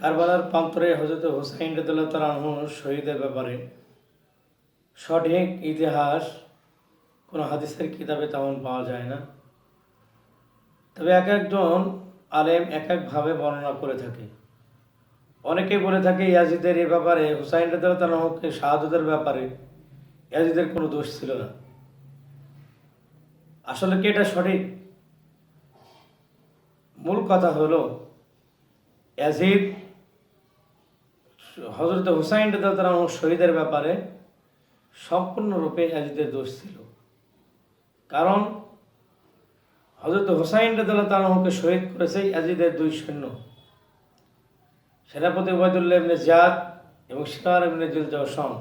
কারবালার প্রান্তরে হজরত হুসাইন রদুল্লাহ তালাহ শহীদের ব্যাপারে সঠিক ইতিহাস কোনো হাদিসের কিতাবে তেমন পাওয়া যায় না। তবে এক একজন আলেম এক একভাবে বর্ণনা করে থাকে। অনেকে বলে থাকে ইয়াজিদের এ ব্যাপারে, হুসাইন রদুল্লাহ তালাহকে শাহাদতের ব্যাপারে ইয়াজিদের কোনো দোষ ছিল না। আসলে কি এটা সঠিক? মূল কথা হলো, ইয়াজিদ হজরত হুসাইন আনহু শহীদের ব্যাপারে সম্পূর্ণরূপে ইয়াজিদের দোষ ছিল। কারণ হজরত হুসাইন রাদিয়াল্লাহুকে শহীদ করেছে ইয়াজিদের দুই সৈন্য। সেনাপতি ওবায়দুল্লাহ ইবনে জিয়াদ এবং শিকার ইবনে জুল জওসন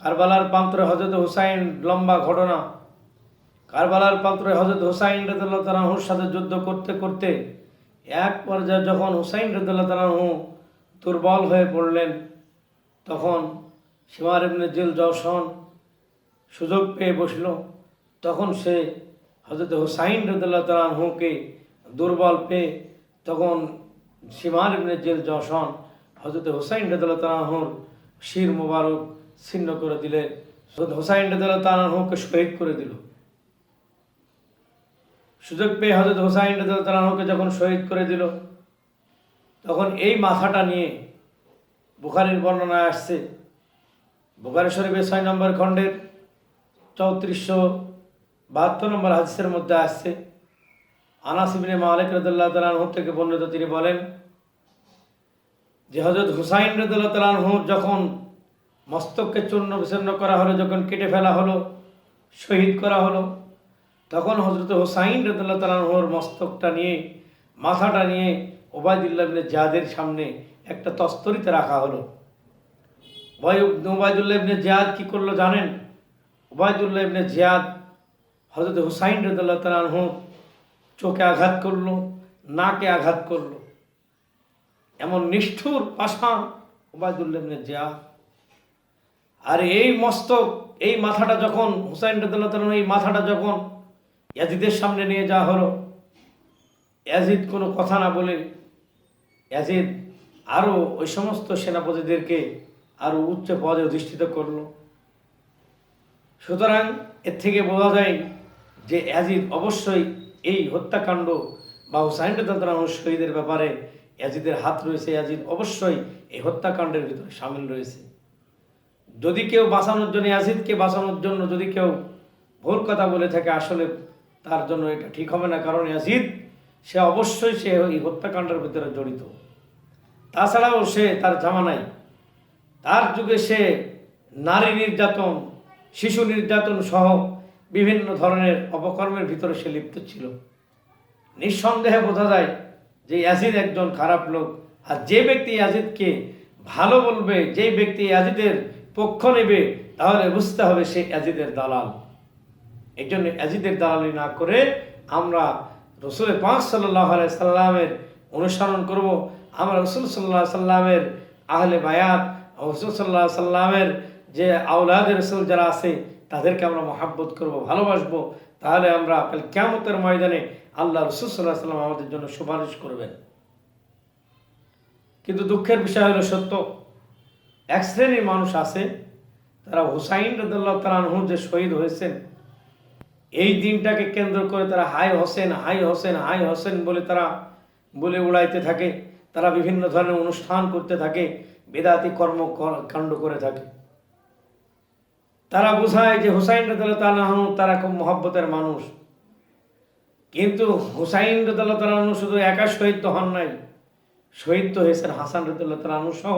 কারবালার প্রান্তরে হজরত হুসাইন লম্বা ঘটনা। কারবালার প্রান্তরে হজরত হুসাইন রদুল্লাহ তালাহুর সাথে যুদ্ধ করতে করতে এক পর্যায়ে যখন হুসাইন রদুল্লাহ তালাহু দুর্বল হয়ে পড়লেন, তখন সীমার ইবনে জিল জওসন সুযোগ পেয়ে বসল, তখন সে হজরত হুসাইন রদুল্লাহ তালাহুকে দুর্বল পেয়ে তখন সীমার ইবনে জিল জওসন হজরত হুসাইন রদুল্লাহ তালাহুর শির মোবারক ছিন্ন করে দিলে হজরত হুসাইন রদুল্লাহ তালাহুকে শহীদ করে দিল। সুযোগ পেয়ে হজরত হুসাইন রাজকে যখন শহীদ করে দিল তখন এই মাথাটা নিয়ে বুখারির বর্ণনায় আসছে, বুখারি শরীফের ছয় নম্বর খণ্ডের চৌত্রিশশো বাহাত্তর নম্বর হাদিসের মধ্যে আসছে। আনাসিবিনে মালিক রদুল্লাহ তালাহ থেকে বর্ণিত তিনি বলেন, যে হজরত হুসাইন রদুল্লাহ তালাহুর যখন মস্তককে চূর্ণ বিচূর্ণ করা হলো, যখন কেটে ফেলা হলো, শহীদ করা হলো, তখন হজরত হোসাইন রদুল্লাহ তালাহর মস্তকটা নিয়ে, মাথাটা নিয়ে ওবায়দুল্লাহ ইবনে জিয়াদের সামনে একটা তস্তরিতে রাখা হলো। ওবায়দুল্লাহ ইবনে জিয়াদ কি করল জানেন? ওবায়দুল্লাহ ইবনে জিয়াদ হজরত হুসাইন রদুল্লাহ তালাহ চোখে আঘাত করল, নাকে আঘাত করল। এমন নিষ্ঠুর পাষাণ ওবায়দুল্লাহ ইবনে জিয়াদ। আর এই মস্তক, এই মাথাটা যখন হুসাইন রদুল্লাহ তালাহ এই মাথাটা যখন ইয়াজিদের সামনে নিয়ে যাওয়া হলো ইয়াজিদ কোনো কথা না বলে অ্যাজিদ আরও ওই সমস্ত সেনাপতিদেরকে আরও উচ্চ পদে অধিষ্ঠিত করল। সুতরাং এর থেকে বোঝা যায় যে অ্যাজিদ অবশ্যই এই হত্যাকাণ্ড বা হুসাইন রহমান শহীদের ব্যাপারে অ্যাজিদের হাত রয়েছে। অ্যাজিদ অবশ্যই এই হত্যাকাণ্ডের ভিতরে সামিল রয়েছে। যদি কেউ বাঁচানোর জন্য, ইয়াজিদকে বাঁচানোর জন্য যদি কেউ ভুল কথা বলে থাকে, আসলে তার জন্য এটা ঠিক হবে না। কারণ ইয়াজিদ সে অবশ্যই সে এই হত্যাকাণ্ডের ভিতরে জড়িত। তাছাড়াও সে তার জামানাই তার যুগে সে নারী নির্যাতন, শিশু নির্যাতন সহ বিভিন্ন ধরনের অপকর্মের ভিতরে সে লিপ্ত ছিল। নিঃসন্দেহে বোঝা যায় যে ইয়াজিদ একজন খারাপ লোক। আর যে ব্যক্তি ইয়াজিদকে ভালো বলবে, যে ব্যক্তি ইয়াজিদের পক্ষ নেবে, তাহলে বুঝতে হবে সে অ্যাজিদের দালাল। এই জন্য অ্যাজিদের দালালি না করে আমরা রসুল পাঁচ সাল্লাহ সাল্লামের অনুসরণ করব, আমরা রসুল সাল্লাহ সাল্লামের আহলে বায়াত রসুল সাল্লাহ সাল্লামের যে আউলাদ রসুল যারা আছে, তাদেরকে আমরা মহাব্বত করব, ভালোবাসবো। তাহলে আমরা কাল কেমতের ময়দানে আল্লাহ রসুল সাল্লাহ সাল্লাম আমাদের জন্য সুপারিশ করবেন। কিন্তু দুঃখের বিষয় হলো সত্য, এক শ্রেণির মানুষ আছে, তারা হুসাইন রদুল্লাহ তালানহু যে শহীদ হয়েছেন এই দিনটাকে কেন্দ্র করে তারা হাই হোসেন হাই হোসেন হাই হোসেন বলে তারা বলে উড়াইতে থাকে। তারা বিভিন্ন ধরনের অনুষ্ঠান করতে থাকে, বেদাতি কর্ম কাণ্ড করে থাকে। তারা বোঝায় যে হুসাইন তালাহনু তারা খুব মহব্বতের মানুষ। কিন্তু হুসাইন তালাহনু শুধু একা শহীদ তো হন নাই, শহীদ তো হয়েছেন হাসান তালাহনু সহ।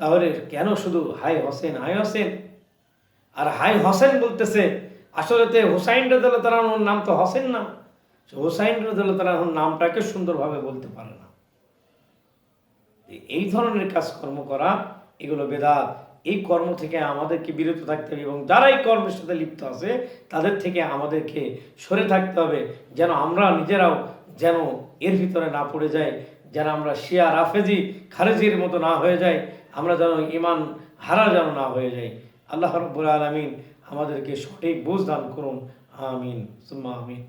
তাহলে কেন শুধু হাই হোসেন হাই হোসেন? আর হাই হোসেন বলতেছে, আসলে তো হুসাইন রদুল্লাহ তালাহুর নাম তো হোসেন না। সে হুসাইন তালাহুর নামটাকে সুন্দরভাবে বলতে পারে না। এই ধরনের কাজকর্ম করা, এগুলো বেদাত। এই কর্ম থেকে আমাদেরকে বিরত থাকতে হবে এবং যারা এই কর্মের সাথে লিপ্ত আছে, তাদের থেকে আমাদেরকে সরে থাকতে হবে, যেন আমরা নিজেরাও যেন এর ভিতরে না পড়ে যাই, যেন আমরা শিয়া, রাফেজি, খারেজির মতো না হয়ে যাই, আমরা যেন ইমান হারা যেন না হয়ে যাই। আল্লাহ রব্বুল আলমিন আমাদেরকে সঠিক বুঝ দান করুন। আমিন। সুম্মা আমিন।